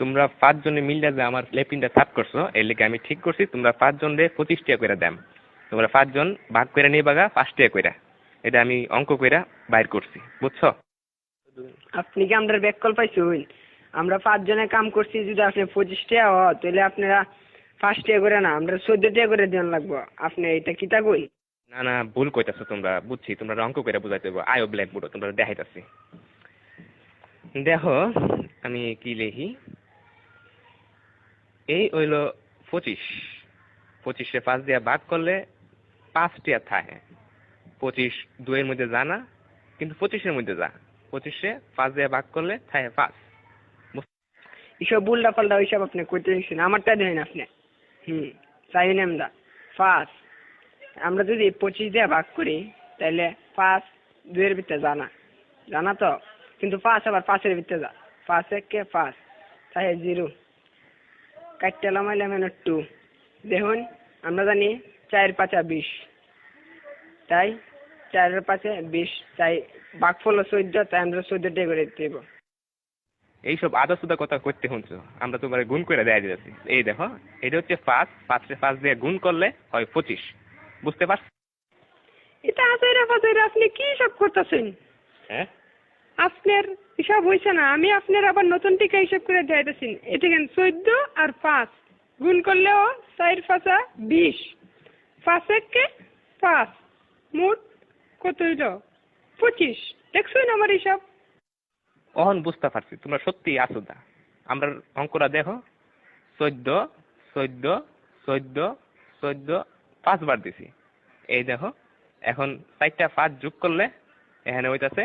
তোমরা পাঁচ পাঁচজনে মিললে যে আমার লেপিনটা সাফ করছ এর লেগে আমি ঠিক করছি তোমরা পাঁচজন রে পঁচিশ টাকা করে দাম তোমরা পাঁচজন ভাগ করে নিয়ে বাগা পাঁচ টাকা করে এটা আমি অঙ্ক কইরা বাইর করছি বুঝছ? আপনি কি আমরা ব্যাক কল পাইছুন? আমরা পাঁচজনে কাম করছি যদি আপনি পঁচিশ টাকা হ তাহলে আপনারা পাঁচ টাকা করে না আমরা চোদ্দ টাকা করে দেন লাগবো। আপনি এটা কিতা কই? না না ভুল কইতাছো তোমরা বুঝছি। তোমরা অঙ্ক করে বুঝাইতে হবে আয়ো ব্ল্যাকবোর্ড তোমরা দেখাইতাছি। দেখো আমি কি লিখি? এই হইল পঁচিশ। পঁচিশে পাঁচ দিয়া ভাগ করলে পাঁচটিয়া থাকে। পঁচিশ দুইয়ের মধ্যে জানা কিন্তু পঁচিশের মধ্যে যা। পঁচিশে পাঁচ দিয়া ভাগ করলে থাকে পাঁচ। এসব ওইসব আপনি করতে দিচ্ছেন আমারটা দেন আপনি। হুম পাঁচ। আমরা যদি পঁচিশ দিয়ে ভাগ করি তাহলে পাঁচ দুইয়ের ভিতরে জানা জানা তো? কিন্তু পাঁচ আবার পাঁচের ভিতরে যা। পাঁচ একে পাঁচ। তাই জিরো। কাটতে লামাইলাম টু দেখুন আমরা জানি চার পাঁচা বিশ তাই চারের পাঁচে বিশ তাই ভাগ ফলো চোদ্দ তাই আমরা চোদ্দটাই করে দেব এইসব আদা সুদা কথা করতে শুনছো? আমরা তোমার গুণ করে দেয়া দিতেছি। এই দেখো এটা হচ্ছে পাঁচ পাঁচে পাঁচ দিয়ে গুণ করলে হয় পঁচিশ। বুঝতে পারছ? এটা আচাইরা ফাচাইরা আপনি কি সব করতেছেন? হ্যাঁ? আপনার হিসাব হয়েছে না, আমি আপনার আবার নতুন টিকা হিসাব করে দেখাইতেছি এটা কেন, চোদ্দ আর পাঁচ? গুণ করলেও চার পাঁচা বিশ। পাঁচ একে পাঁচ, মোট কত হইল? পঁচিশ। দেখছুন আমার হিসাব। অহন, বুঝতে পারছি, তোমরা সত্যি আসো দা। আমরা অঙ্করা দেখো। চোদ্দ চোদ্দ চোদ্দ চোদ্দ, পাঁচবার দিছি। এই দেখো, এখন চারটা পাঁচ যোগ করলে এখানে হইতাছে